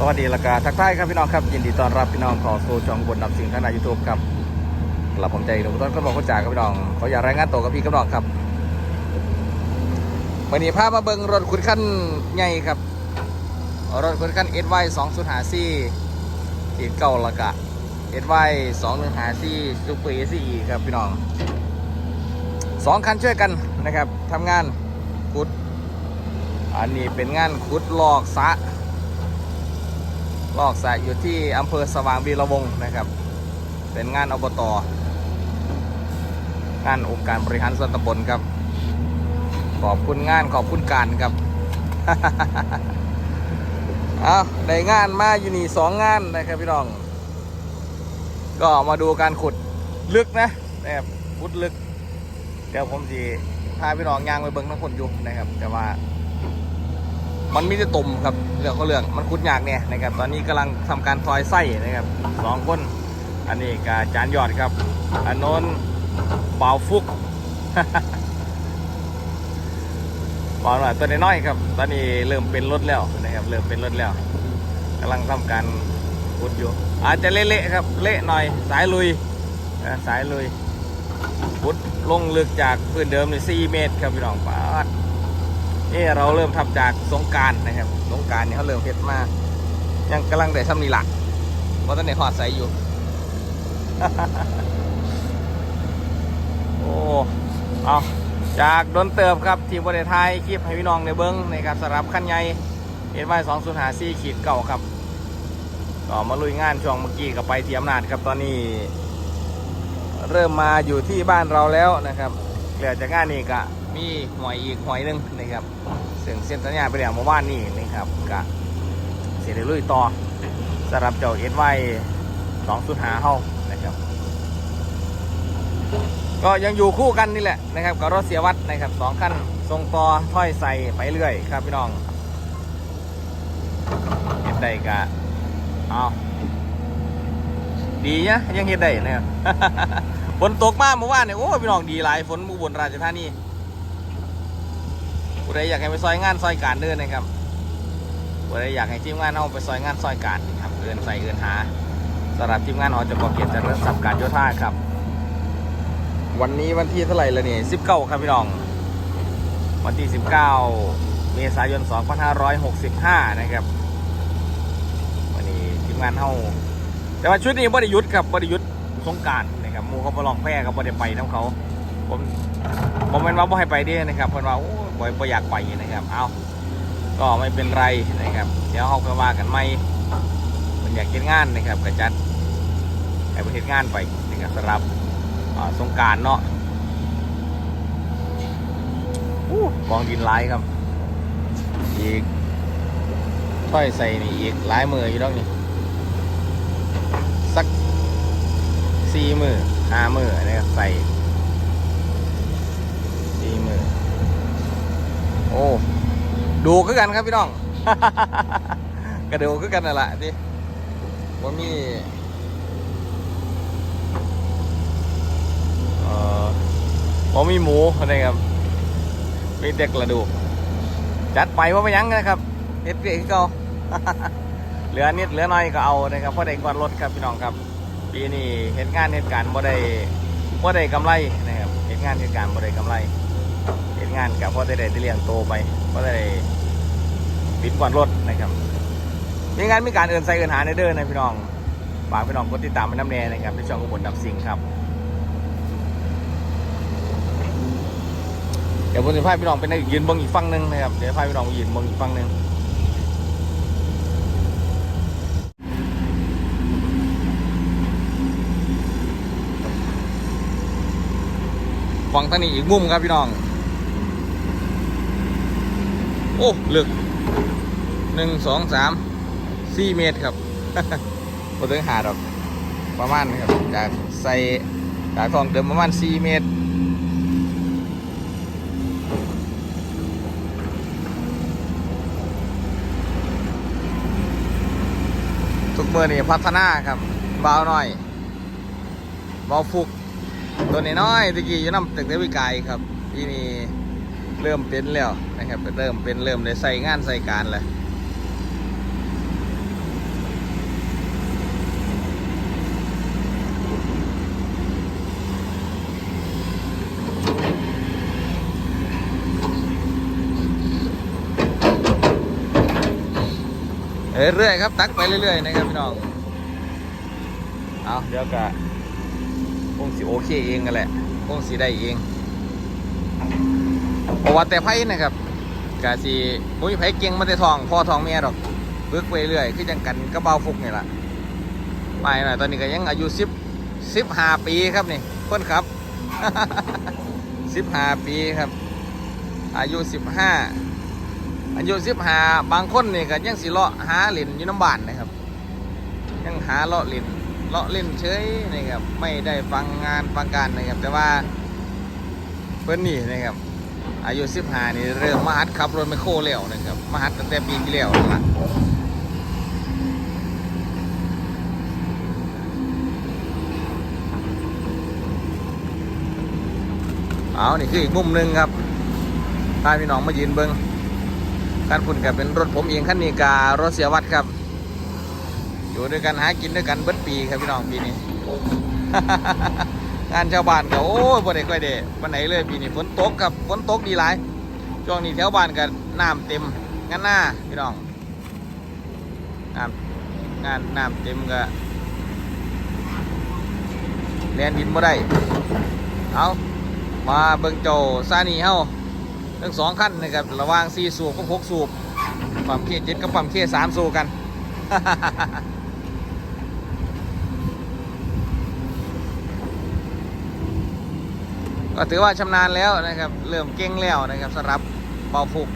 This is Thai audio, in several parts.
สวัสดีละกาทักทายครับพี่น้องครับยินดีต้อนรับพี่น้องขอสู่ช่องบนดับสิ่งทางในยูทูบครับกลับผมใจหนุ่มต้นก็บอกเขาจากครับพี่น้องเขาอยากรายงานตัวกับพี่กับน้องครับวันนี้พามาเบิ่งรถคุณขั้นใหญ่ครับ รถคุณขั้น SY 2 0 5 4ขีดเก้าละกะ SY 2 1 5 4 Super SE ครับพี่น้องสองคันช่วยกันนะครับทำงานขุด อันนี้เป็นงานขุดลอกสะ ลอกสระอยู่ที่อำเภอสว่างวีระวงศ์นะครับ เป็นงานอบตงานองค์การบริหารส่วนตำบลครับ ขอบคุณงานขอบคุณการครับเอาได้งานมาอยู่นี่สองงานนะครับพี่น้อง ก็มาดูการขุดลึกนะนะครับขุดลึก เดี๋ยวผมจะพาพี่น้องย่างไปเบิ้งทั้งคนอยู่นะครับ แต่ว่า มันมีแต่ตุ่มครับเรื่องเขาเรื่องมันคุดยากเนี่ยนะครับตอนนี้กำลังทำการทอยไส้นะครับสองคน อันนี้กาจานยอดครับอันโน้นบ่าฟุกบ่าวหน่อยตัวน้อยๆครับ ตอนนี้เริ่มเป็นรถแล้วนะครับเริ่มเป็นรถแล้วกำลังทำการขุดอยู่ อาจจะเละๆครับเละหน่อยสายลุยสายลุยขุดลงลึกจากพื้นเดิมใน4เมตรครับพี่น้องป้าด นี่เราเริ่มทำจากสงการนะครับสงการเนี่ยเขาเริ่มเฮ็ดมายังกำลังได้ทำนี่หลักเพราะตอนนี้หอดใสอยู่ โอ้เอาจากโดนเติบครับทีมบริไทยคลิปให้พี่น้องในเบิ้งในะครับสำหรับขั้นใหญ่เห็นไว้สองศูนย์หาซี่ขีดเก่าครับก็มาลุยงานช่วงเมื่อกี้กับไปเที่อำนาจครับตอนนี้ เริ่มมาอยู่ที่บ้านเราแล้วนะครับเหลือจากงานนี้ก็ มีหอยอีกหอยหนึ่งนะครับซึ่งเส้นสัญญาไปแล้วเมื่อวานนี้นะครับก็เสียดลุยต่อสำหรับเจ้าเอ็ดไว้สองสุดหาเฮานะครับ ก็ยังอยู่คู่กันนี่แหละนะครับกับรถเสียวัดนะครับสองคันทรงต่อถ้อยใส่ไปเรื่อยครับพี่น้องเห็นได้กะเอาดีนะยังเห็นได้นะครับฝนตกมากเมื่อวานเนี่ยโอ้พี่น้องดีหลายฝนมุบนราชธานี ผู้ใดอยากให้ไปซอยงานซอยการเดินนะครับผู้ใดอยากให้ทีมงานเอาไปซอยงานซอยการครับเกินใส่เกินหาสำหรับทีมงานอจกเกียรติเจริญสับการโยธาครับ วันนี้วันที่เท่าไหร่ละเนี่ย19ครับพี่น้อง วันที่19เมษายน2565นะครับ วันนี้ทีมงานเฮาแต่ว่าชุดนี้บ่ได้หยุดครับบ่ได้หยุดสงการนะครับมูเขาไปลองแพ้ครับบ่ได้ไปน้ำเขา ผมผมเป็นว่าบ่ให้ไปเด้นะครับเพิ่นว่าโอ้ บ่บ่อยากไปนะครับ เอาก็ไม่เป็นไรนะครับ เดี๋ยวเฮาก็ว่ากันใหม่เพิ่นอยากเฮ็ดงานนะครับก็จัดให้เพิ่นเฮ็ดงานไปนะครับสำหรับสงการเนาะหูกองดินหลายครับ อีกถ้อยใส่นี่อีกหลายมืออยู่ดอกนี่สักสี่มือห้ามือนะครับใส่สี่มือ โอ้ดูคือกันครับพี่น้อง กระดูคือกันนั่นแหละดิว่ามีเอ่อว่ามีหมูนะครับมีเด็กกระดูกจัดไปว่าไม่ยั้งนะครับเฮ็ดเพียงเก่าเหลือนิดเหลือน้อยก็เอานะครับเพราะได้กวาดรถครับพี่น้องครับ ปีนี้เหตุงานเหตุการณ์บ่ได้บ่ได้กำไรนะครับเหตุงานเหตุการณ์บ่ได้กำไร งานกับพ่อได้ได้เลี้ยงโตไปพ่อได้ปิดกวาดรถนะครับ มีงานมีการเอื่นใส่เอื่นหาในเด้อนะพี่น้องฝากพี่น้องกดติดตามไปน้ำแน่นะครับในช่องอุบลดับสิงครับเดี๋ยวผมจะพาพี่น้องไปในยืนเบงอีกฝั่งหนึ่งนะครับเดี๋ยวพาพี่น้องไปยืนเบงอีกฝั่งหนึ่งฝั่งทางนี้อีกมุมครับพี่น้อง โอ้ลึกหนึ่งสองสามสี่เมตรครับพอถึงหาดอกประมาณนครับจากใส่จากทองเดิมประมาณสี่เมตรทุกเมื่อนี่พัฒนาครับเบาหน่อยเบาฟุกตัวนี้น้อยตะกี้อยู่น้ำตึกเทวิกายครับที่นี่ เริ่มเป็นแล้วนะครับเริ่มเป็นเริ่มเลยใส่งานใส่การเลยเรื่อยๆครับ ตักไปเรื่อยๆนะครับพี่น้อง เอาเดี๋ยวกะคงสิโอเคเองกันแหละคงสิได้เอง เพราะว่าแต่ไพ่นะครับกะสิมุ้ยไพ่เก่งมาแต่ทองพ่อทองเมียดอกบึกไปเรื่อยคือจังกันกระเบาฟุกนี่แหละไม่หน่อยตอนนี้ก็ยังอายุสิบสิบห้าปีครับนี่คนครับสิบห้าปีครับ อายุสิบห้าอายุสิบห้าบางคนนี่ก็ยังสิเลาะหาเหรียญอยู่น้ำบานนะครับ ยังหาเลาะเหรียญเลาะเล่นเฉยนะครับไม่ได้ฟังงานฟังการนะครับ แต่ว่าเพื่อนนี่นะครับ อายุสิบห้านี่เริ่มมาหัดขับรถไมโครแล้วนะครับมาหัดตั้งแต่ปีที่แล้วนะเอานี่คืออีกมุมหนึ่งครับพาพี่น้องมายืนเบิงการพุ่นกับเป็นรถผมเองคันนี้การรถเสียวัดครับ อยู่ด้วยกันหากินด้วยกันเบิดปีครับพี่น้องปีนี้ งานชาวบ้านก็โอ้ยบ่ได้ค่อยได้ปานไหนเลยปีนี้ฝนตกครับฝนตกดีหลายช่วงนี้แถวบ้านก็น้ำเต็มงานหน้าพี่น้องน้ำงานน้ำเต็มก็แลนดินบ่ได้เอามาเบิ่งเจ้ซานีเฮาทั้งสองขั้นนะครับระว่าง4สูบกับ6สูบปั๊มเคเจ็ดกับปั๊มเคสามสูบกัน ก็ถือว่าชำนาญแล้วนะครับ เริ่มเก่งแล้วนะครับสำหรับเบาฟุก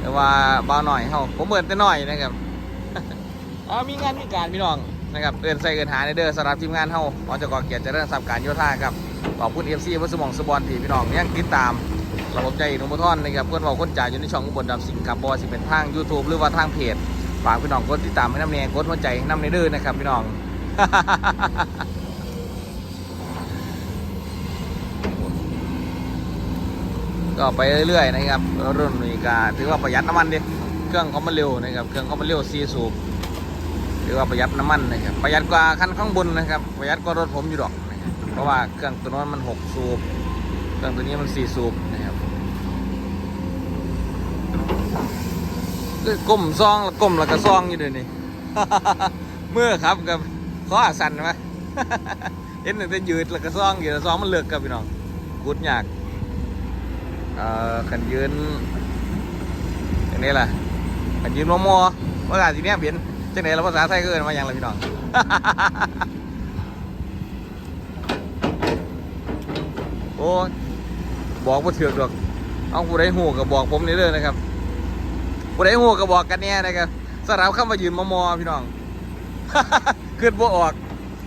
แต่ว่าเบาหน่อยเฮาผมเหมือนแต่หน่อยนะครับอ๋อมีงานมีการพี่น้องนะครับเอินใส่เอินหาในเด้อสำหรับทีมงานเฮาอจกเกียรติเจริญทรัพย์การโยธาครับขอบคุณเอฟซีวัสมองสปอนที่พี่น้องยังติดตามระบบใจหนุ่มบุทอนนะครับเพื่อนบอกคนจ่ายอยู่ในช่องบลดำสิงครับบอสิเป็นทาง YouTube หรือว่าทางเพจฝากพี่น้องกดติดตามให้น้ำเนียกดหัวใจน้ำในเด้อนะครับพี่น้อง ก็ไปเรื่อยๆนะครับรุ่นนี้ก็ถือว่าประหยัดน้ำมันดิเครื่องเขามันเร็วนะครับเครื่องเขามันเร็วซีสูบถือว่าประหยัดน้ำมันนะครับประหยัดกว่าคันข้างบนนะครับประหยัดกว่ารถผมอยู่ดอกเพราะว่าเครื่องตัวนั้นมันหกสูบเครื่องตัวนี้มันสี่สูบนะครับก้มซองก้มแล้วก็ซองอยู่เดี๋ยวนี้เมื่อครับกับข้อสั่นไหมเห็นแต่จะยืดแล้วก็ซองอยู่แล้วซองมันเลือกกับพี่น้องกุดยาก เอ่อขันยืนอย่างนี้แหละขันยืนมอมอภาษาทีเนี้ยเปลี่ยนจังไหนเราภาษาไทยก็เอินมาอย่างไรพี่น้อง โอ้บอกว่าเถือกดอก เอาผู้ใดหูก็บอกผมนี่เลยนะครับผู้ใดหูก็บอกกันเนี่ยนะครับสำหรับคำว่ายืนมอมอพี่น้องขึ้นบ่ออก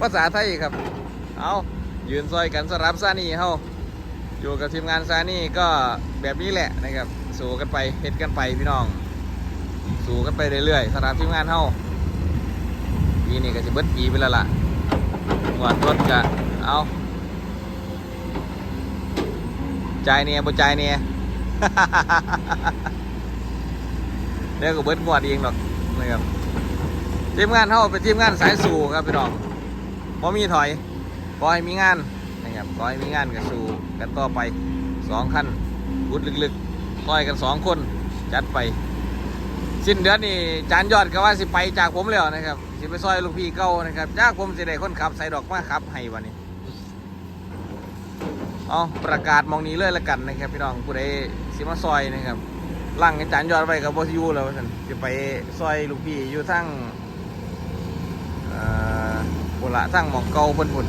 ภาษาไทยครับ เอายืนซอยกันสำหรับซานี่เฮา อยู่กับทีมงานซานี่ก็แบบนี้แหละนะครับ สู้กันไปเฮ็ดกันไปพี่น้อง สู้กันไปเรื่อยๆสำหรับทีมงานเฮาปีนี้ก็จะเบิดปีไปแล้วล่ะงวดรถก็เอาใจเนี่ยบ่จ่ายเนี่ยเดี๋ยวก็เบิดงวดเองหรอกนะครับทีมงานเฮาเป็นทีมงานสายสู้ครับพี่น้องบ่มีถอยขอให้มีงานนะครับขอให้มีงานกับสู่ กันต่อไปสองขั้นพุดลึกๆ ต่อยกันสองคนจัดไป สิ้นเดือนนี่จานยอดก็ว่าสิไปจากผมแล้วนะครับ สิไปซอยลูกพี่เก่านะครับจากผมสิได้คนขับใส่ดอกมาขับให้วันนี้เอาประกาศมองนี้เลยละกันนะครับพี่น้องผู้ใดสิมาซอยนะครับลั่งจานยอดไว้กับบอสยูแล้วท่านจะไปซอยลูกพี่อยู่ทั้งอ่อบุละทั้งหมองเก่าเพิ่นพุ่น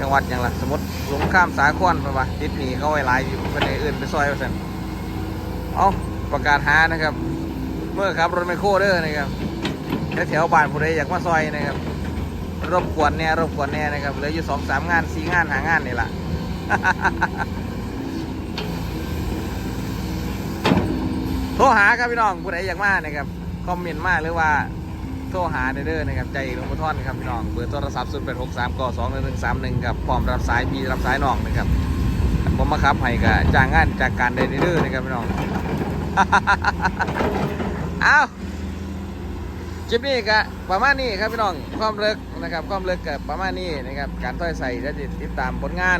จังหวัดอย่างละสมมติลงข้ามสาครไปว่าติดหนีเข้าไว้หลายอยู่คนอื่นไปซอยว่าสันเอาประกาศหานะครับ เมื่อครับรถไมโครเด้อนะครับแถวแถวบ้านผู้ใดอยากมาซอยนะครับรบกวนแน่รบกวนแน่นะครับเหลืออยู่สองสามงานสี่งานหางานนี่แหละโทรหาครับพี่น้องผู้ใดอยากมานะครับคอมเมนต์มาหรือว่า โทรหาเด้อนะครับใจหลวงพ่อท่อนครับพี่น้องเบอร์โทรศัพท์0 8 6 3ก2 1 1 3 1ครับพร้อมรับสายมีรับสายน้องนะครับผมมาครับให้กับจ้างงานจากการเดินเด้อนะครับพี่น้องเอาคลิปนี้ก็ประมาณนี้ครับพี่น้องความเลิกนะครับความเลิกกับประมาณนี้นะครับการต้อยใส่และติดตามผลงาน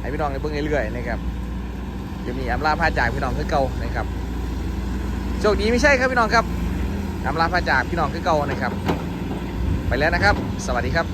ให้พี่น้องในเบื้องเรื่อยๆนะครับจะมีอำลาพาจากพี่น้องคือเก่านะครับโชคดีไม่ใช่ครับพี่น้องครับ นำลาพระจากพี่น้องคือเก่านะครับ ไปแล้วนะครับ สวัสดีครับ